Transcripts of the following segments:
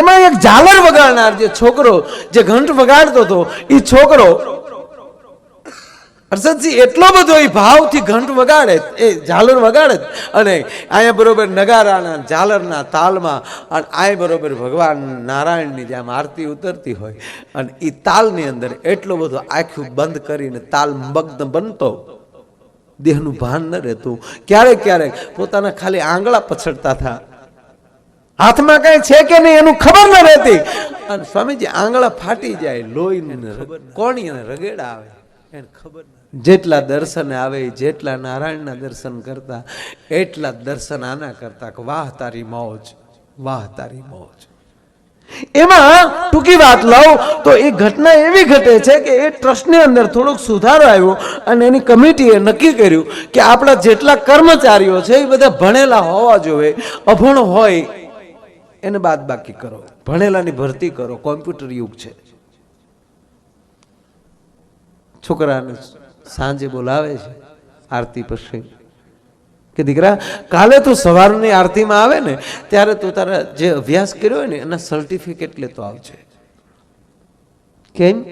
એમાં એક ઝાલર વગાડનાર જે છોકરો, જે ઘંટ વગાડતો હતો એ છોકરો હર્ષદજી, એટલો બધો એ ભાવથી ઘંટ વગાડે, એ ઝાલર વગાડે અને અહીંયા બરોબર નગારાના, ઝાલરના તાલમાં, અને આય બરોબર ભગવાન નારાયણની જેમ આરતી ઉતરતી હોય, અને એ તાલની અંદર એટલો બધો આખું બંધ કરીને તાલ મગ્ન બનતો, દેહનું ભાન ન રહેતું. ક્યારેક ક્યારેક પોતાના ખાલી આંગળા પછડતા હતા. હાથમાં કઈ છે કે નહીં એનું ખબર ન રહેતી. અને સ્વામીજી આંગળા ફાટી જાય લોહી કોણી અને રગેડા આવે એને ખબર જેટલા દર્શન આવે જેટલા નારાયણના દર્શન કરતા એટલા દર્શન આના કરતા કે વાહ તારી મોજ વાહ તારી મોજ. એમાં ટૂંકી વાત લઉં તો એ ઘટના એવી ઘટે છે કે એ ટ્રસ્ટની અંદર થોડોક સુધારો આવ્યો અને એની કમિટીએ નક્કી કર્યું કે આપણા જેટલા કર્મચારીઓ છે એ બધા ભણેલા હોવા જોઈએ અભણ હોય એને બાદ બાકી કરો. ભણેલાની ભરતી કરો. કોમ્પ્યુટર યુગ છે. છોકરાને સાંજે બોલાવે છે આરતી પછી કે દીકરા, કાલે તું સવારની આરતીમાં આવે ને, ત્યારે તું તારા જે અભ્યાસ કર્યો હોય ને, એના સર્ટિફિકેટ લેતો આવજે. કેમ?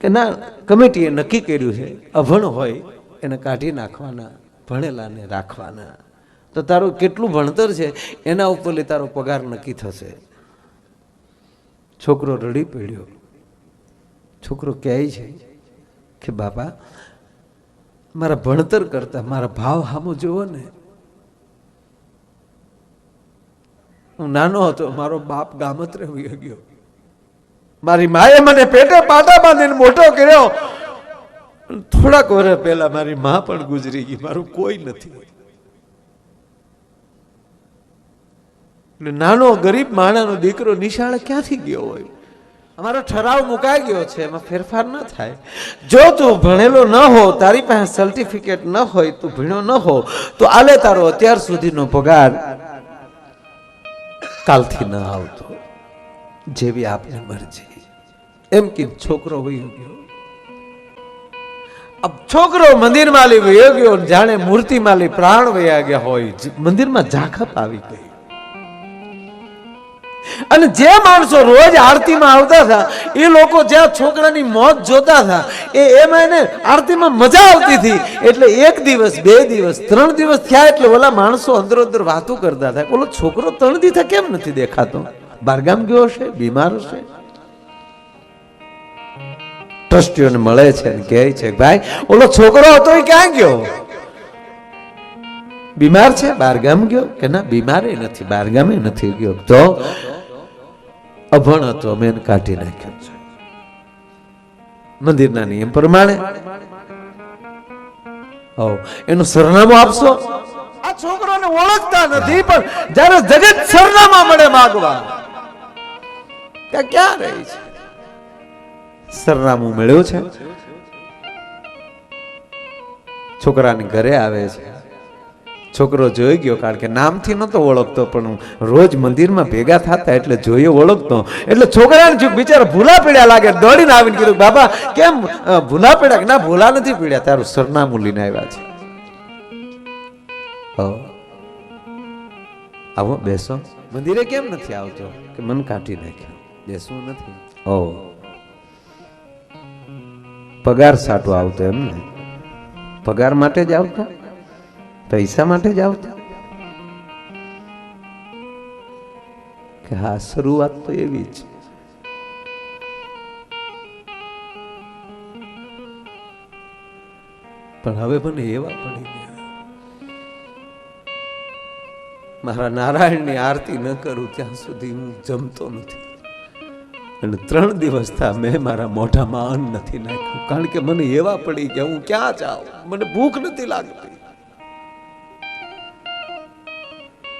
કે ના, કમિટીએ નક્કી કર્યું છે, અભણ હોય એને કાઢી નાખવાના, ભણેલાને રાખવાના. તો તારું કેટલું ભણતર છે? એના ઉપર તારો પગાર નક્કી થશે. છોકરો રડી પડ્યો. છોકરો કહે છે કે, બાપા, મારા ભણતર કરતા મારા ભાવ હામો જુઓ ને. હું નાનો હતો, મારો બાપ ગામત્રે વયો ગયો. મારી માએ મને પેટે પાટા બાંધીને મોટો કર્યો. થોડાક વર્ષ પહેલા મારી મા પણ ગુજરી ગઈ, મારું કોઈ નથી. નાનો ગરીબ માણાનો દીકરો નિશાળ ક્યાંથી ગયો હોય? અમારો ઠરાવ મુકાઈ ગયો છે, એમાં ફેરફાર ન થાય. જો તું ભણેલો ન હો, તારી પાસે સર્ટિફિકેટ ન હોય, તું ભણ્યો ન હો, તો આલે તારો અત્યાર સુધીનો પગાર કાલથી ન આવતો, જેવી આપને મરજી. એમ કે છોકરો વયો ગયો? અબ છોકરો મંદિરમાં લઈ વયો ગયો જાણે મૂર્તિમાં લઈ પ્રાણ વયા ગયા હોય મંદિરમાં ઝાંખપ આવી ગઈ. અને જે માણસો રોજ આરતીમાં આવતા હતા, એ લોકો જ્યાં છોકરાની મોત જોતા હતા, એ એમાં એને આરતીમાં મજા આવતી હતી. એટલે એક દિવસ, બે દિવસ, ત્રણ દિવસ થયા એટલે ઓલા માણસો અંદરો અંદર વાતો કરતા હતા. ઓલો છોકરો ત્રણ દિવસ કેમ નથી દેખાતો? બારગામ ગયો હશે? બીમાર હશે? ટ્રસ્ટીઓને મળે છે કહે છે, ભાઈ, ઓલો છોકરો હતો એ ક્યાં ગયો? બીમાર છે? બારગામ ગયો? કે ના, બીમારે નથી, બારગામે નથી ગયો. તો? અભણ હતો અમે એને કાઢી નાખ્યો છે. મંદિરના નિયમ પ્રમાણે. એનું સરનામું આપશો? આ છોકરોને ઓળખતા નથી પણ જ્યારે જગત સરનામા મળે માગવા. ક્યાં રહી છે? સરનામું મળ્યું છે? છોકરાને ઘરે આવે છે. છોકરો જોઈ ગયો કારણ કે નામથી નહોતો ઓળખતો, પણ રોજ મંદિરમાં ભેગા થતા એટલે જોયો ઓળખતો. એટલે છોકરાને જો બિચારા ભૂલા પીડ્યા લાગે, દોડીને આવીને કીધું, બાબા, કેમ ભૂલા પીડ્યા? ના, ભૂલા નથી પીડ્યા, તારું સરનામું લઈને આવ્યા છે. આવો, બેસો. મંદિરે કેમ નથી આવતો? કે મન કાઢી નાખ્યો. બેસવું નથી. ઓ પગાર સાટો આવતો એમ ને? પગાર માટે જ આવતા? પૈસા માટે જ આવતા? કે હા, શરૂઆત તો એવી જ. પણ હવે મને એવા પડી ગયા. મારા નારાયણની આરતી ન કરું ત્યાં સુધી હું જમતો નથી. અને ત્રણ દિવસ થા મેં મારા મોઢામાં અન્ન નથી નાખ્યું. કારણ કે મને એવા પડી ગયા, હું ક્યાં જાઉં? મને ભૂખ નથી લાગતી.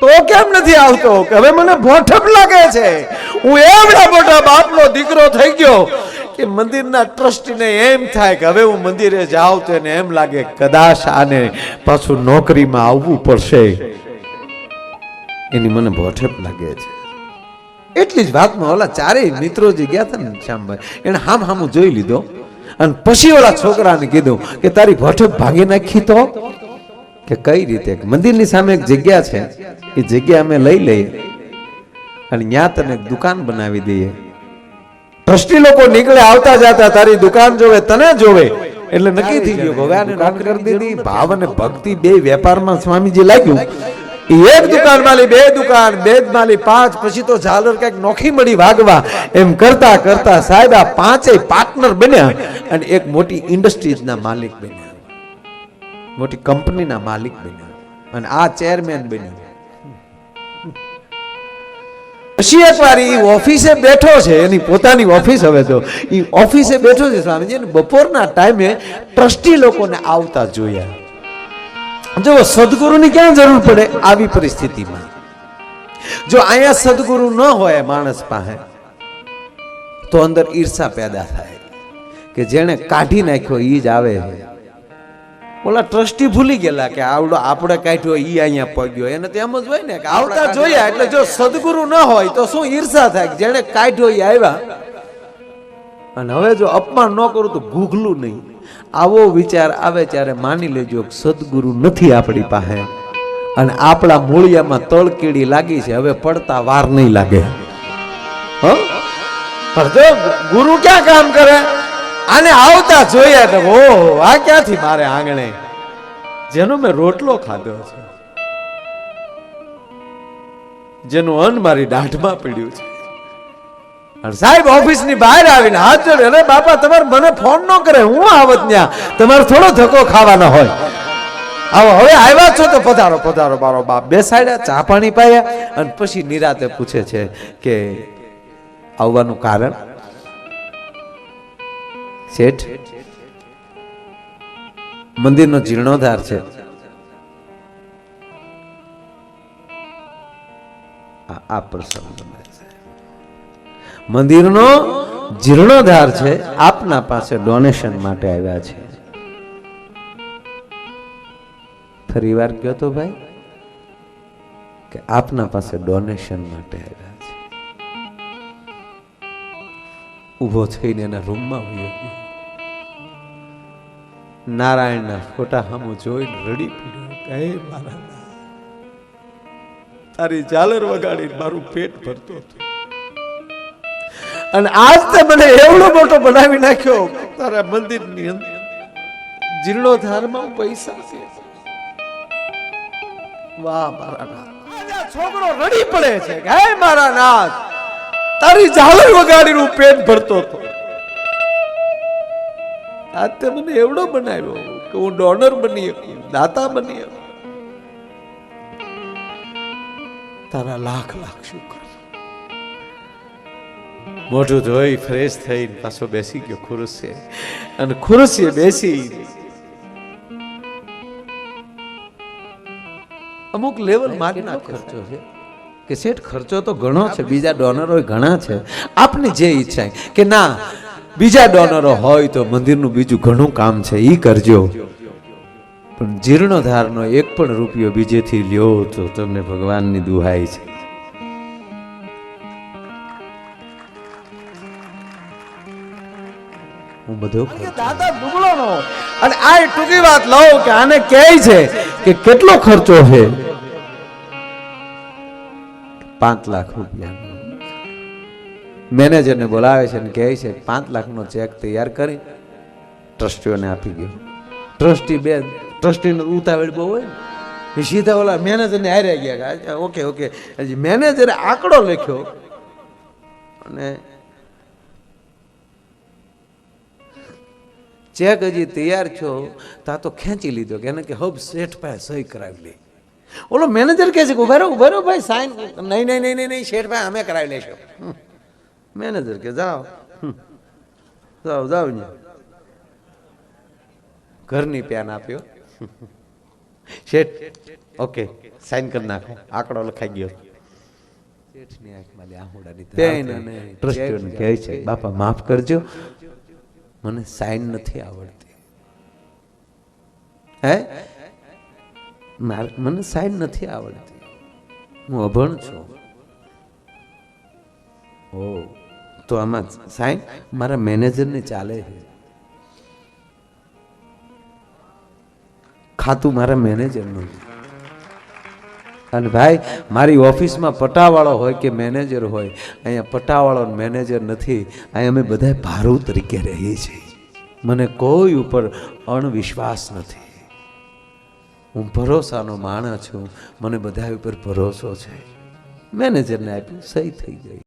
તો કેમ નથી આવતો? કે હવે મને ભોઠપ લાગે છે. હું એવડા મોટા બાપનો દીકરો થઈ ગયો કે મંદિરના ટ્રસ્ટીને એમ થાય કે હવે હું મંદિરે જાઉં તો એને એમ લાગે કદાચ આને પાછું નોકરીમાં આવવું પડશે. એની મને ભોઠપ લાગે છે. એટલી જ વાતમાં ઓલા ચારેય મિત્રો જે ગયા હતા ને શ્યામભાઈ. એને હામ હામું જોઈ લીધો. અને પછી ઓલા છોકરાને કીધું કે તારી ભોઠપ ભાગી નાખી તો? કે કઈ રીતે? મંદિરની સામે એક જગ્યા છે. એ જગ્યા અમે લઈ લઈએ અને ત્યાં તને દુકાન બનાવી દઈએ. ટ્રસ્ટી લોકો નીકળે આવતા જતા તારી દુકાન જોવે તને જોવે. એટલે નક્કી થઈ ગયું ભગવાને નોકરી કરી દીધી ભાવ અને ભક્તિ બે વેપારમાં સ્વામીજી લાગ્યું. એક દુકાન માલી બે દુકાન બે જ માલી પાંચ. પછી તો ઝાલર કંઈક નોખી મળી વાગવા. એમ કરતા કરતા સાહેબ આ પાંચેય પાર્ટનર બન્યા અને એક મોટી ઇન્ડસ્ટ્રીઝના માલિક બન્યા. મોટી કંપનીના માલિક બન્યા. અને આ ચેરમેન બન્યો. પછી ઓફિસે બેઠો છે, એની પોતાની ઓફિસ હવે તો. એ ઓફિસે બેઠો છે, સ્વામીજી બપોરના ટાઈમે ટ્રસ્ટી લોકોને આવતા જોયા. જો સદગુરુની ક્યાં જરૂર પડે? આવી પરિસ્થિતિમાં. જો અહીંયા સદગુરુ ન હોય માણસ પાસે, તો અંદર ઈર્ષા પેદા થાય. કે જેણે કાઢી નાખ્યો એ જ આવે. ઓલા ટ્રસ્ટી ભૂલી ગયેલા કે આવડો આપણે કાઢ્યો ઈ અહીંયા પગ્યો એને તો એમ જ હોય ને કે આવતા જોયા એટલે જો સદગુરુ ન હોય તો શું ઈર્ષા થાય જેને કાઢ્યો ઈ આવ્યા? અને હવે જો અપમાન ન કરું તો ગૂગલું નહીં. આવો વિચાર આવે ત્યારે માની લેજો કે સદગુરુ નથી આપણી પાસે. અને આપણા મૂળિયામાં તળકીડી લાગી છે હવે પડતા વાર નહીં લાગે. હ? ગુરુ ક્યાં કામ કરે? આને આવતા જોયા તો, ઓહો, આ ક્યાંથી મારે આંગણે? જેનો મેં રોટલો ખાધો છે. જેનું અન્ન મારી દાઢમાં પીડ્યું છે. સાહેબ ઓફિસની બહાર આવીને હાથ જોડે, અરે બાપા, તમારે મને ફોન ન કરે, હું આવત ત્યાં તમારે થોડો ધક્કો ખાવાનો હોય. આવો, હવે આવ્યા છો તો પધારો પધારો, મારો બાપ. બેસાડ્યા, ચા પાણી પાયા, અને પછી નિરાતે પૂછે છે કે આવવાનું કારણ? શેઠ. મંદિરનો જીર્ણોદ્ધાર છે. આ- પ્રસંગ મંદિરનો જીર્ણોદ્ધાર છે. આપના પાસે ડોનેશન માટે આવ્યા છે. ફરી વાર કયો તો ભાઈ, કે આપના પાસે ડોનેશન માટે આવ્યા છે. ઊભો થઈને એના રૂમમાં ગયો નારાયણના ફોટા સામું જોઈને રડી પીડ્યો. કહે મારા તારી ઝાલર વગાડી મારું પેટ ભરતો હતું. અને આજ તે મને એવડો મોટો બનાવી નાખ્યો. તારા મંદિરની અંદર જીર્ણોદ્ધારમાં પૈસા છે. વાહ મારા નાથ છોકરો રડી પડે છે. કે હે મારા નાથ તારી ઝાલર વગાડીનું પેટ ભરતો હતો. આજ તે મને એવડો બનાવ્યો કે હું ડોનર બની શકું દાતા બની શકું. તારા લાખ લાખ શુક્ર. મોઢું ધોઈ ફ્રેશ થઈને પાછો બેસી ગયો ખુરશીએ. અને ખુરશીએ બેસી અમુક લેવલ માર્ગના ખર્ચો છે? કે શેઠ ખર્ચો તો ઘણો છે બીજા ડોનરો ઘણા છે. આપની જે ઈચ્છા કે ના બીજા ડોનરો હોય તો મંદિરનું બીજું ઘણું કામ છે એ કરજો. પણ જીર્ણોધારનો એક પણ રૂપિયો બીજેથી લ્યો તો તમને ભગવાનની દુહાઈ છે. હું બધો દાદા દુબળો નો અને આ ટૂંકી વાત લઉં કે આને કહે છે કે કેટલો ખર્ચો છે? પાંચ લાખ રૂપિયા. મેનેજરને બોલાવે છે અને કહે છે, પાંચ લાખનો ચેક તૈયાર કરી, ટ્રસ્ટીઓને આપી ગયો ટ્રસ્ટી બે, ટ્રસ્ટીને ઉતાવળ બહુ હોય ને. સીધા ઓલા મેનેજરને હાર્યા ગયા ઓકે ઓકે. હજી મેનેજરે આંકડો લખ્યો અને ચેક હજી તૈયાર છો, તા તો ખેંચી લીધો કે એને કે, હબ, શેઠ પાસે સહી કરાવી લે. ઓલો મેનેજર કહે છે ઊભા રહો ઊભા રહો, ભાઈ સાઈન નહીં નહીં નહીં નહીં નહીં, શેઠ ભાઈ અમે કરાવી લેશું. મેનેજર કે જાઓ. જાઓ જાઓ ને ઘરની પેન આપ્યો. શેઠ ઓકે સાઈન કરી નાખો. આંકડો લખાઈ ગયો. ટ્રસ્ટીઓને કહે છે બાપા માફ કરજો. મને સાઈન નથી આવડતી. હે? મને સાઈન નથી આવડતી. હું અભણ છું. ઓ. તો આમાં સાહેબ, મારા મેનેજરને ચાલે છે. ખાતું મારા મેનેજરનું અને ભાઈ, મારી ઓફિસમાં પટાવાળો હોય કે મેનેજર હોય, અહીંયા પટાવાળો મેનેજર નથી, અહીંયા અમે બધા ભારુ તરીકે રહીએ છીએ. મને કોઈ ઉપર અણવિશ્વાસ નથી. હું ભરોસાનો માણસ છું, મને બધા ઉપર ભરોસો છે. મેનેજરને આપ્યું, સહી થઈ ગઈ.